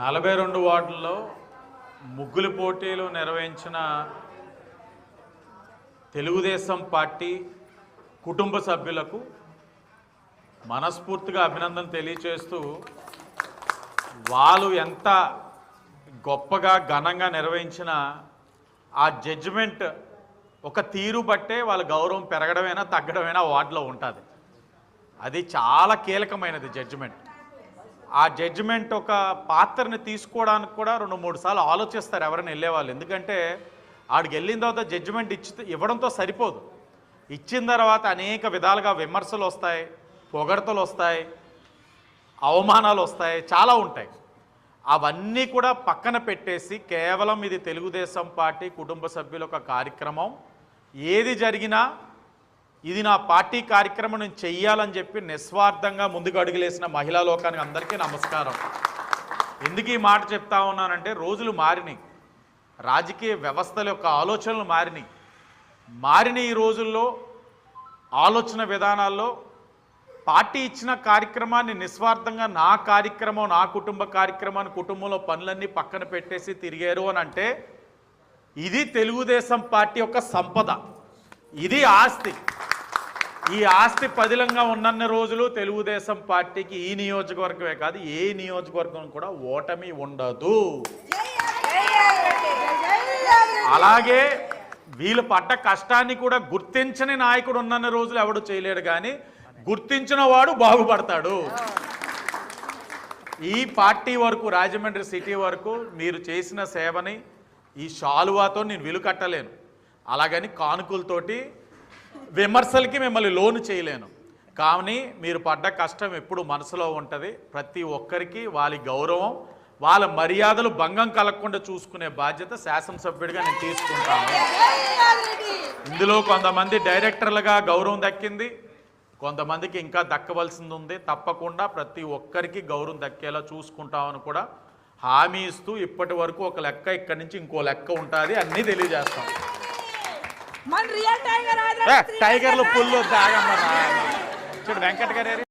నలభై రెండు వార్డుల్లో ముగ్గులు పోటీలు నిర్వహించిన తెలుగుదేశం పార్టీ కుటుంబ సభ్యులకు మనస్ఫూర్తిగా అభినందన తెలియచేస్తూ వాళ్ళు ఎంత గొప్పగా ఘనంగా నిర్వహించిన ఆ జడ్జిమెంట్ ఒక తీరు బట్టే వాళ్ళ గౌరవం పెరగడమైనా తగ్గడమైనా వార్డులో ఉంటుంది. అది చాలా కీలకమైనది జడ్జిమెంట్ ఆ జడ్జిమెంట్ ఒక పాత్రని తీసుకోవడానికి కూడా రెండు మూడు సార్లు ఆలోచిస్తారు ఎవరైనా వెళ్ళేవాళ్ళు ఎందుకంటే ఆడికి వెళ్ళిన తర్వాత జడ్జిమెంట్ ఇచ్చి ఇవ్వడంతో సరిపోదు. ఇచ్చిన తర్వాత అనేక విధాలుగా విమర్శలు వస్తాయి పొగడతలు వస్తాయి అవమానాలు వస్తాయి చాలా ఉంటాయి. అవన్నీ కూడా పక్కన పెట్టేసి కేవలం ఇది తెలుగుదేశం పార్టీ కుటుంబ సభ్యుల ఒక కార్యక్రమం. ఏది జరిగినా ఇది నా పార్టీ కార్యక్రమం నేను చెయ్యాలని చెప్పి నిస్వార్థంగా ముందుకు అడుగులేసిన మహిళా లోకానికి అందరికీ నమస్కారం. ఎందుకు ఈ మాట చెప్తా ఉన్నానంటే రోజులు మారినాయి. రాజకీయ వ్యవస్థల యొక్క ఆలోచనలు మారినాయి. మారిన ఈ రోజుల్లో ఆలోచన విధానాల్లో పార్టీ ఇచ్చిన కార్యక్రమాన్ని నిస్వార్థంగా నా కార్యక్రమం నా కుటుంబ కార్యక్రమాన్ని కుటుంబంలో పనులన్నీ పక్కన పెట్టేసి తిరిగారు అని అంటే ఇది తెలుగుదేశం పార్టీ యొక్క సంపద. ఇది ఆస్తి. ఈ ఆస్తి పదిలంగా ఉన్నన్ని రోజులు తెలుగుదేశం పార్టీకి ఈ నియోజకవర్గమే కాదు ఏ నియోజకవర్గం కూడా ఓటమి ఉండదు. అలాగే వీళ్ళు పడ్డ కష్టాన్ని కూడా గుర్తించని నాయకుడు ఉన్నన్ని రోజులు ఎవడు చేయలేడు కానీ గుర్తించిన వాడు బాగుపడతాడు. ఈ పార్టీ వరకు రాజమండ్రి సిటీ వరకు మీరు చేసిన సేవని ఈ శాలువాతో నేను విలుకట్టలేను. అలాగని కానుకలతోటి విమర్శలకి మిమ్మల్ని లోను చేయలేను. కానీ మీరు పడ్డ కష్టం ఎప్పుడు మనసులో ఉంటుంది. ప్రతి ఒక్కరికి వాళ్ళ గౌరవం వాళ్ళ మర్యాదలు భంగం కలగకుండా చూసుకునే బాధ్యత శాసనసభ్యుడిగా నేను తీసుకుంటాను. ఇందులో కొంతమంది డైరెక్టర్లుగా గౌరవం దక్కింది. కొంతమందికి ఇంకా దక్కవలసింది ఉంది. తప్పకుండా ప్రతి ఒక్కరికి గౌరవం దక్కేలా చూసుకుంటామని కూడా హామీ ఇస్తూ ఇప్పటి వరకు ఒక లెక్క ఇక్కడి నుంచి ఇంకో లెక్క ఉంటుంది. అన్నీ తెలియజేస్తాం. మన రియల్ టైగర్ టైగర్లు పుల్లు దాగమ్మ చూడు వెంకట గారు.